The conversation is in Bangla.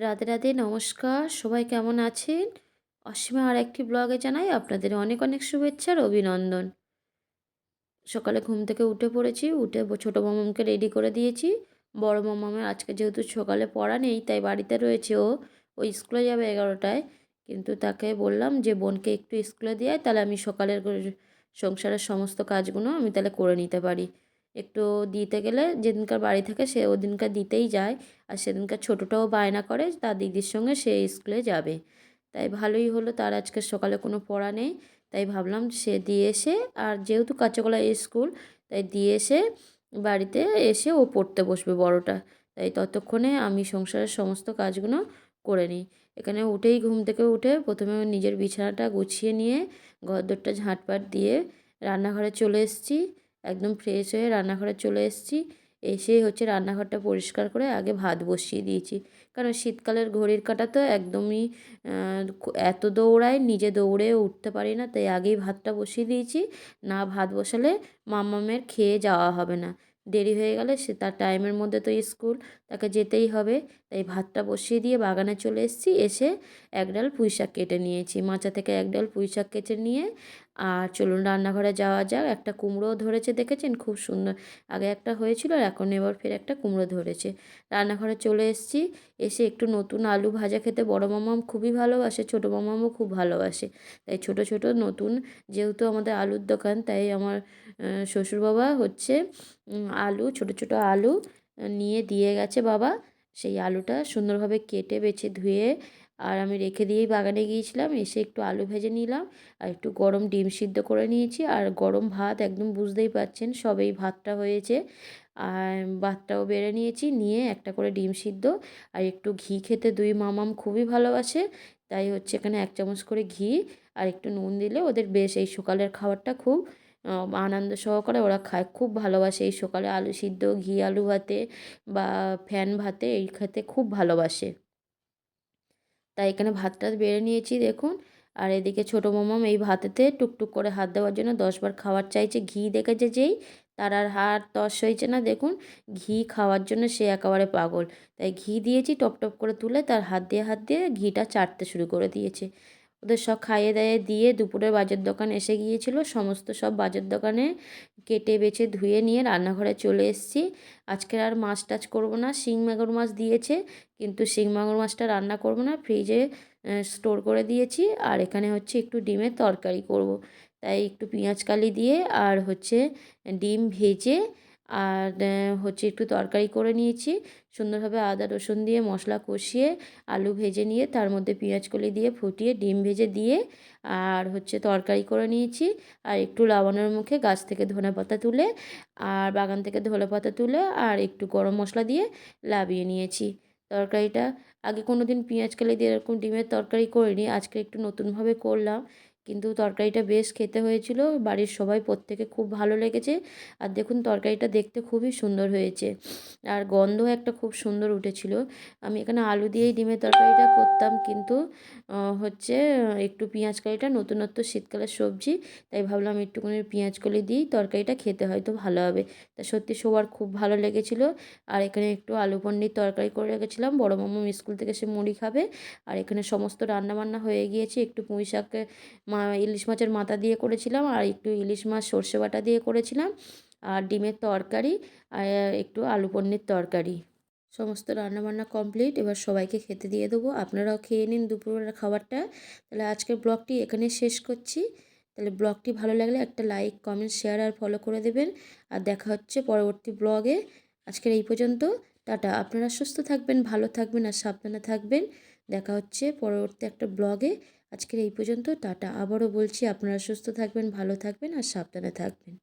রাধে রাধে, নমস্কার। সবাই কেমন আছেন? অসীমা আর একটি ব্লগে জানাই আপনাদের অনেক অনেক শুভেচ্ছা আর অভিনন্দন। সকালে ঘুম থেকে উঠে পড়েছি, উঠে ছোটো মামামকে রেডি করে দিয়েছি। বড় মামামের আজকে যেহেতু সকালে পড়া নেই, তাই বাড়িতে রয়েছে ও। ও স্কুলে যাবে এগারোটায়। কিন্তু তাকে বললাম যে, বোনকে একটু স্কুলে দেয় তাহলে আমি সকালের সংসারের সমস্ত কাজগুলো আমি তাহলে করে নিতে পারি। একটু দিতে গেলে যেদিনকার বাড়ি থাকে সে ওদিনকার দিতেই যায়। আর সেদিনকার ছোটোটাও বায়না করে, তার দিদির সঙ্গে সে স্কুলে যাবে। তাই ভালোই হলো, তার আজকে সকালে কোনো পড়া নেই। তাই ভাবলাম সে দিয়ে এসে, আর যেহেতু কাঁচাকলা স্কুল, তাই দিয়ে এসে বাড়িতে এসে ও পড়তে বসবে বড়টা। তাই ততক্ষণে আমি সংসারের সমস্ত কাজগুলো করে নিই। এখানে উঠেই ঘুম থেকে উঠে প্রথমে নিজের বিছানাটা গুছিয়ে নিয়ে, ঘরদোরটা ঝাঁটপাট দিয়ে রান্নাঘরে চলে এসেছি। একদম ফ্রেশ হয়ে রান্নাঘরে চলে এসেছি। এসে হচ্ছে রান্নাঘরটা পরিষ্কার করে আগে ভাত বসিয়ে দিয়েছি। কারণ শীতকালের ঘড়ির কাঁটা তো একদমই এত দৌড়ায়, নিজে দৌড়ে উঠতে পারি না। তাই আগেই ভাতটা বসিয়ে দিয়েছি। না ভাত বসালে মামামের খেয়ে যাওয়া হবে না। দেরি হয়ে গেলে সে তার টাইমের মধ্যে তো স্কুল, তাকে যেতেই হবে। তাই ভাতটা বসিয়ে দিয়ে বাগানে চলে এসেছি। এসে এক ডাল পুঁই শাক কেটে নিয়েছি। মাচা থেকে এক ডাল পুঁই শাক কেটে নিয়ে আর চলুন রান্নাঘরে যাওয়া যাক। একটা কুমড়োও ধরেছে, দেখেছেন? খুব সুন্দর। আগে একটা হয়েছিল, আর এখন এবার ফের একটা কুমড়ো ধরেছে। রান্নাঘরে চলে এসেছি। এসে একটু নতুন আলু ভাজা খেতে। বড় মামাম খুবই ভালোবাসে, ছোটো মামামও খুব ভালোবাসে। তাই ছোট ছোট, নতুন। যেহেতু আমাদের আলুর দোকান, তাই আমার শ্বশুর বাবা হচ্ছে আলু, ছোট ছোট আলু, নিয়ে দিয়ে গেছে বাবা। সেই আলুটা সুন্দরভাবে কেটে, বেছে ধুয়ে আর আমি রেখে দিয়েই বাগানে গিয়েছিলাম, এসে একটু আলু ভেজে নিলাম, আর একটু গরম ডিম সিদ্ধ করে নিয়েছি, আর গরম ভাত একদম বুঝতেই পারছেন সবেই ভাতটা হয়েছে। আর ভাতটাও বেড়ে নিয়েছি, নিয়ে একটা করে ডিম সিদ্ধ, আর একটু ঘি খেতে দুই মামাম খুবই ভালোবাসে, তাই হচ্ছে এখানে এক চামচ করে ঘি, আর একটু নুন দিলে ওদের বেশ এই সকালের খাবারটা খুব আনন্দ সহকারে ওরা খায়, খুব ভালোবাসে এই সকালে আলু সিদ্ধ, ঘি আলু ভাতে বা ফ্যান ভাতে এই খেতে খুব ভালোবাসে। তাই এখানে ভাতটা বেড়ে নিয়েছি, দেখুন। আর এদিকে ছোটো মোমাম এই ভাতেতে টুকটুক করে হাত দেওয়ার জন্য দশবার খাওয়ার চাইছে। ঘি দেখেছে যেই, তার আর হাত তস হয়েছে না, দেখুন। ঘি খাওয়ার জন্য সে একেবারে পাগল। তাই ঘি দিয়েছি টপ টপ করে তুলে তার হাত দিয়ে হাত দিয়ে ঘিটা চাটতে শুরু করে দিয়েছে। ওদের সব খাইয়ে দাইয়ে দিয়ে দুপুরে বাজার দোকান এসে গিয়েছিল। সমস্ত সব বাজার দোকানে কেটে বেছে ধুয়ে নিয়ে রান্নাঘরে চলে এসেছি। আজকে আর মাছ টাছ করব না, শিং মাগুর মাছ দিয়েছে, কিন্তু শিং মাগুর মাছটা রান্না করব না, ফ্রিজে স্টোর করে দিয়েছি। আর এখানে হচ্ছে একটু ডিমের তরকারি করব। তাই একটু পেঁয়াজ কালি দিয়ে আর হচ্ছে ডিম ভেজে আর হচ্ছে একটু তরকারি করে নিয়েছি। সুন্দরভাবে আদা, রসুন দিয়ে মশলা কষিয়ে আলু ভেজে নিয়ে তার মধ্যে পেঁয়াজ কলি দিয়ে ফুটিয়ে ডিম ভেজে দিয়ে আর, হচ্ছে তরকারি করে নিয়েছি। আর একটু লবণের মুখে গাছ থেকে ধনে পাতা তুলে আর, বাগান থেকে ধনে পাতা তুলে আর একটু গরম মশলা দিয়ে লাবিয়ে নিয়েছি তরকারিটা। আগে কোনো দিন পেঁয়াজ কালি দিয়ে এরকম ডিমের তরকারি করিনি, আজকে একটু নতুনভাবে করলাম। কিন্তু তরকারিটা বেশ খেতে হয়েছিল। বাড়ির সবাই প্রত্যেকে খুব ভালো লেগেছে। আর দেখুন, তরকারিটা দেখতে খুবই সুন্দর হয়েছে। আর গন্ধ একটা খুব সুন্দর উঠেছিল। আমি এখানে আলু দিয়েই ডিমের তরকারিটা করতাম, কিন্তু হচ্ছে, একটু পেঁয়াজ কালিটা, নতুনত্ব শীতকালের সবজি, তাই ভাবলাম একটুখানি পেঁয়াজ কলি দিই তরকারিটা খেতে হয়তো ভালো হবে। তা সত্যি সবার খুব ভালো লেগেছিলো। আর এখানে একটু আলু পনির তরকারি করে রেখেছিলাম। বড় মামা স্কুল থেকে সে মুড়ি খাবে। আর এখানে সমস্ত রান্নাবান্না হয়ে গিয়েছে। একটু পুঁই শাকে মা ইলিশ মাছের মাথা দিয়ে করেছিলাম আর একটু ইলিশ মাছ সর্ষে বাটা দিয়ে করেছিলাম আর ডিমের তরকারি আর একটু আলু পনির তরকারি। সমস্ত রান্নাবান্না কমপ্লিট এবার সবাইকে খেতে দিয়ে দেবো। আপনারাও খেয়ে নিন দুপুরের খাবারটা। তাহলে আজকের ব্লগটি এখানে শেষ করছি। তাহলে ব্লগটি ভালো লাগলে একটা লাইক কমেন্ট শেয়ার আর ফলো করে দেবেন। আর দেখা হচ্ছে পরবর্তী ব্লগে। আজকের এই পর্যন্ত। টাটা। আপনারা সুস্থ থাকবেন, ভালো থাকবেন আর সাবধানে থাকবেন। দেখা হচ্ছে পরবর্তী একটা ব্লগে। আজকের এই পর্যন্ত টাটা। আবারও বলছি আপনারা সুস্থ থাকবেন ভালো থাকবেন আর সাবধানে থাকবেন।